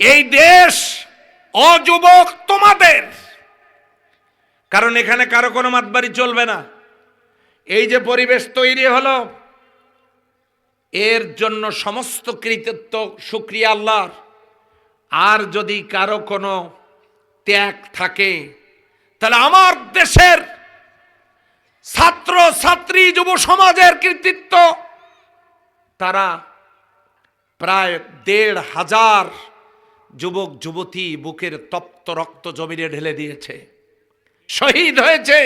এই দেশ অযুবক তোমাদের। কারণ এখানে কারও কোনো মাতবাড়ি চলবে না। এই যে পরিবেশ তৈরি হলো, এর জন্য সমস্ত কৃতিত্ব সুক্রিয়া আল্লাহর। আর যদি কারও কোনো ত্যাগ থাকে, তাহলে আমার দেশের ছাত্র ছাত্রী যুব সমাজের কৃতিত্ব, তারা প্রায় দেড় হাজার যুবক, যুবতী বুকের তপ্ত রক্ত জমিনে ঢেলে দিয়েছে। শহীদ হয়েছে।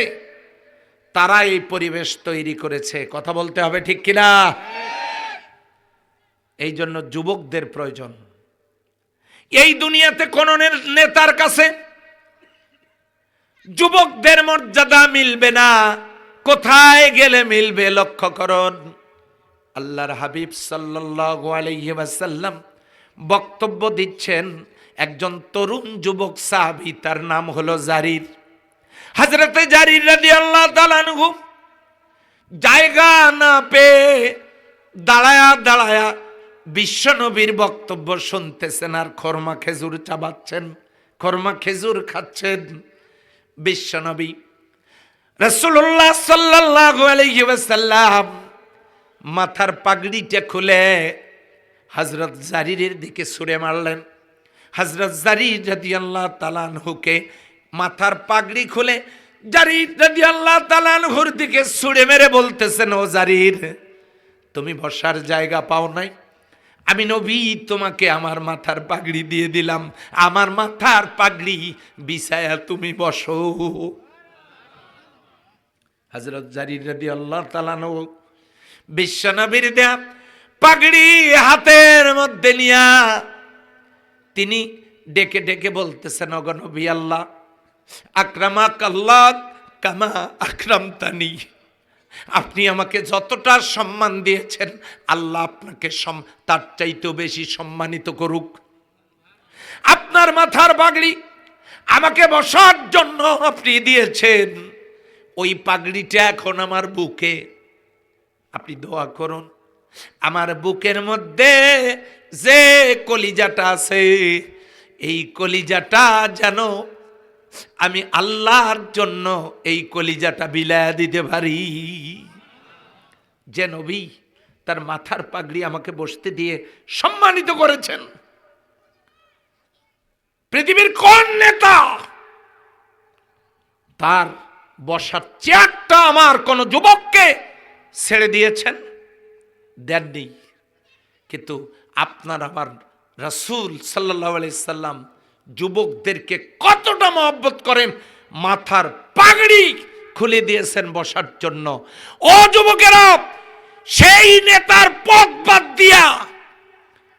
তারা এই পরিবেশ তৈরি করেছে। কথা বলতে হবে ঠিক কিনা? এই জন্য যুবকদের প্রয়োজন। এই দুনিয়াতে কোন নেতার কাছে যুবকদের মর্যাদা মিলবে না। কোথায় গেলে মিলবে লক্ষ্য করুন। আল্লাহর হাবিব সাল্লাল্লাহু আলাইহি ওয়াসাল্লাম বক্তব্য দিচ্ছেন একজন তরুণ যুবক সাহাবী, তার নাম হলো জারির। হযরতে জারির রাদিয়াল্লাহু তাআলা আনহু জায়গা না পেয়ে দাঁড়ায়া দাঁড়ায়া বিশ্বনবীর বক্তব্য শুনতেছেন আর খরমা খেজুর চাবাচ্ছেন, খরমা খেজুর খাচ্ছেন বিশ্বনবী। রসুল্লাহ সাল্লাল্লাহু আলাইহি ওয়াসাল্লাম মাথার পাগড়িটা খুলে হজরত জারিরের দিকে ছুঁড়ে মারলেন। হজরত জারির যদি আল্লাহ তালানহুকে মাথার পাগড়ি খুলে জারির যদি আল্লাহ তালানহুর দিকে ছুঁড়ে মেরে বলতেছেন, ও জারির, তুমি বসার জায়গা পাও নাই। আমি নবী, তোমাকে আমার মাথার পাগড়ি দিয়ে দিলাম। আমার মাথার পাগড়ি বিছায়া তুমি বসো। হজরত জারির রাদি আল্লাহ তালানো বিশ্বনবীর দেয়া পাগড়ি হাতের মধ্যে নিয়া তিনি ডেকে ডেকে বলতেছেন অগনবী আল্লাহ আক্রামা কাল্লাহ কামা আকরাম তানি আপনি আমাকে যতটা সম্মান দিয়েছেন, আল্লাহ আপনাকে তার চাইতেও বেশি সম্মানিত করুক। আপনার মাথার পাগড়ি আমাকে বসার জন্য আপনি দিয়েছেন। ওই পাগড়িটা এখন আমার বুকে। আপনি দোয়া করুন। আমার বুকের মধ্যে যে কলিজাটা আছে, এই কলিজাটা যেন আমি আল্লাহর জন্য এই কলিজাটা বিলায়া দিতে পারি। যে নবী তার মাথার পাগড়ি আমাকে বসতে দিয়ে সম্মানিত করেছেন। পৃথিবীর কোন নেতা তার বসার চেয়ারটা আমার কোন যুবককে ছেড়ে দিয়েছেন? দেননি কিন্তু আপনার আমার রাসূল সাল্লাহ সাল্লাম যুবকদেরকে কতটা মহব্বত করেন, মাথার পাগড়ি খুলে দিয়েছেন বসার জন্য। ও যুবকেরা, সেই নেতার পথ বাদ দিয়া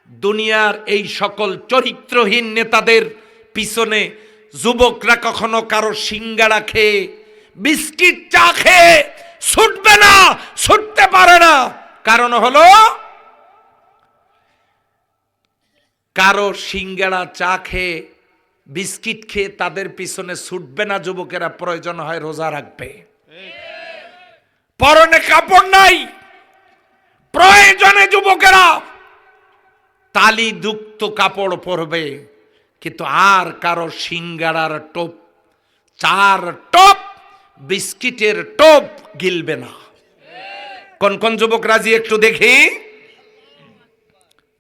দুনিয়ার এই সকল চরিত্রহীন নেতাদের পিছনে যুবকরা কখনো কারও সিঙ্গারা খেয়ে, বিস্কিট চা খেয়ে ছুটবে না, ছুটতে পারে না। কারণ হলো, কারও সিঙ্গারা চা খেয়ে, বিস্কিট খেয়ে তাদের পিছনে ছুটবে না যুবকেরা, প্রয়োজন হয় রোজা রাখবে। পরনে কাপড় নাই, প্রয়োজনে যুবকেরা তালি দুক্ত কাপড় পরবে, কিন্তু আর কারও সিঙ্গারার টোপ, চার টপ, বিস্কিটের টোপ গিলবে না। কোন কোন যুবক রাজি একটু দেখি?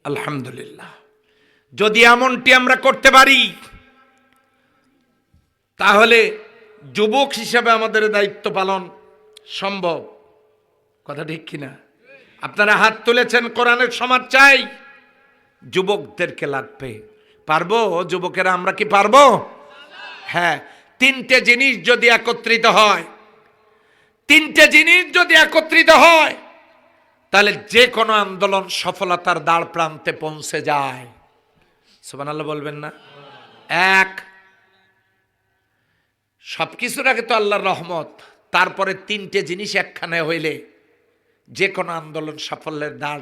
আলহামদুলিল্লাহ। যদি এমনটি আমরা করতে পারি, তাহলে যুবক হিসাবে আমাদের দায়িত্ব পালন সম্ভব। কথা ঠিক কিনা আপনারা হাত তুলেছেন, কোরআনের সমাজ চাই। যুবকদেরকে লাগবে। পারব? যুবকেরা আমরা কি পারব? হ্যাঁ তিনটে জিনিস যদি একত্রিত হয় তিনটে জিনিস যদি একত্রিত হয়, তাহলে যে কোনো আন্দোলন সফলতার দ্বার প্রান্তে পৌঁছে যায়। সুবহানাল্লাহ বলবেন না? এক সব কিছুর আগে তো আল্লাহর রহমত, তারপরে তিনটে জিনিস একখানে হইলে যে কোনো আন্দোলন সাফল্যের দ্বার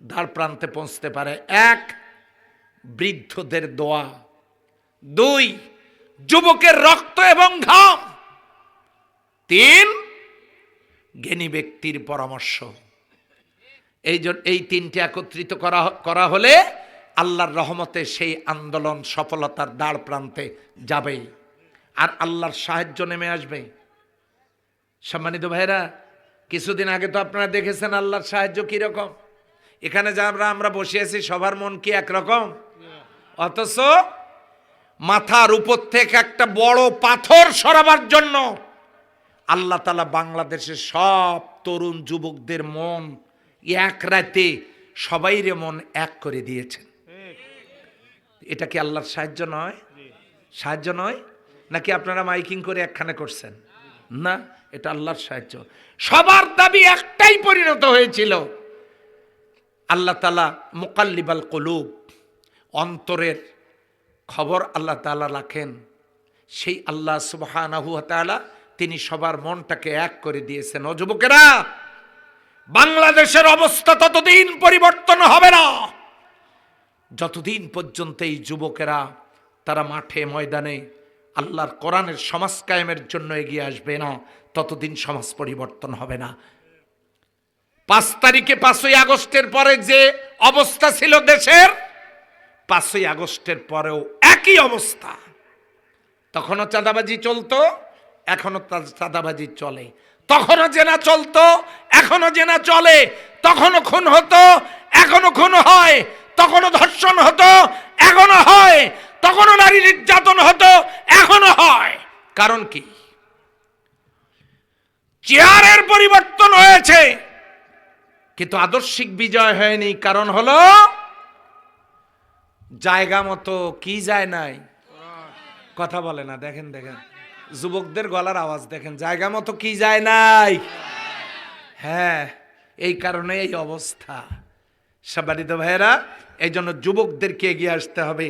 দ্বার প্রান্তে পৌঁছতে পারে। এক, বৃদ্ধদের দোয়া। দুই, যুবকের রক্ত এবং ঘাম। তিন জ্ঞানী ব্যক্তির পরামর্শ। এই এই তিনটে একত্রিত করা করা হলে আল্লাহর রহমতে সেই আন্দোলন সফলতার দ্বার প্রান্তে যাবে আর আল্লাহর সাহায্য নেমে আসবে। সম্মানিত ভাইরা কিছুদিন আগে তো আপনারা দেখেছেন আল্লাহর সাহায্য কীরকম। এখানে যারা আমরা বসে আছি, সবার মন কি একরকম? অথচ মাথার উপর থেকে একটা বড় পাথর সরাবার জন্য আল্লাহ তালা বাংলাদেশের সব তরুণ যুবকদের মন এক রাতে সবাইরে মন এক করে দিয়েছেন। এটা কি আল্লাহর সাহায্য নয়? সাহায্য নয়? নাকি আপনারা মাইকিং করে একখানে করছেন? না, এটা আল্লাহর সাহায্য। সবার দাবি একটাই পরিণত হয়েছিল। আল্লাহ তালা মোকাল্লিবাল কলুব, অন্তরের খবর আল্লাহ তালা রাখেন। সেই আল্লাহ তাআলা তিনি সবার মনটাকে এক করে দিয়েছেন। ও যুবকেরা, বাংলাদেশের অবস্থা ততদিন পরিবর্তন হবে না। যতদিন পর্যন্ত এই যুবকেরা তারা মাঠে, ময়দানে আল্লাহর কোরআনের সমাজ কায়েমের জন্য এগিয়ে আসবে না, ততদিন সমাজ পরিবর্তন হবে না। পাঁচ তারিখে পাঁচই আগস্টের পরে যে অবস্থা ছিল দেশের, পাঁচই আগস্টের পরেও একই অবস্থা। তখনও চাঁদাবাজি চলতো এখনও চাঁদাবাজি চলে। তখনও জেনা চলতো এখনও জেনা চলে। তখনও খুন হতো এখনও খুন হয়। তখনও ধর্ষণ হতো এখনও হয়। তখনও নারী নির্যাতন হতো এখনও হয়। কারণ কি? চেয়ারের পরিবর্তন হয়েছে। কিন্তু আদর্শিক বিজয় হয়নি। কারণ হলো, জায়গা মতো কি যায় নাই? কথা বলে না, দেখেন দেখেন। যুবকদের গলার আওয়াজ দেখেন, জায়গা মতো কি যায় নাই? হ্যাঁ এই কারণে এই অবস্থা। সাবারিত ভাইয়েরা, এই জন্য যুবকদেরকে এগিয়ে আসতে হবে।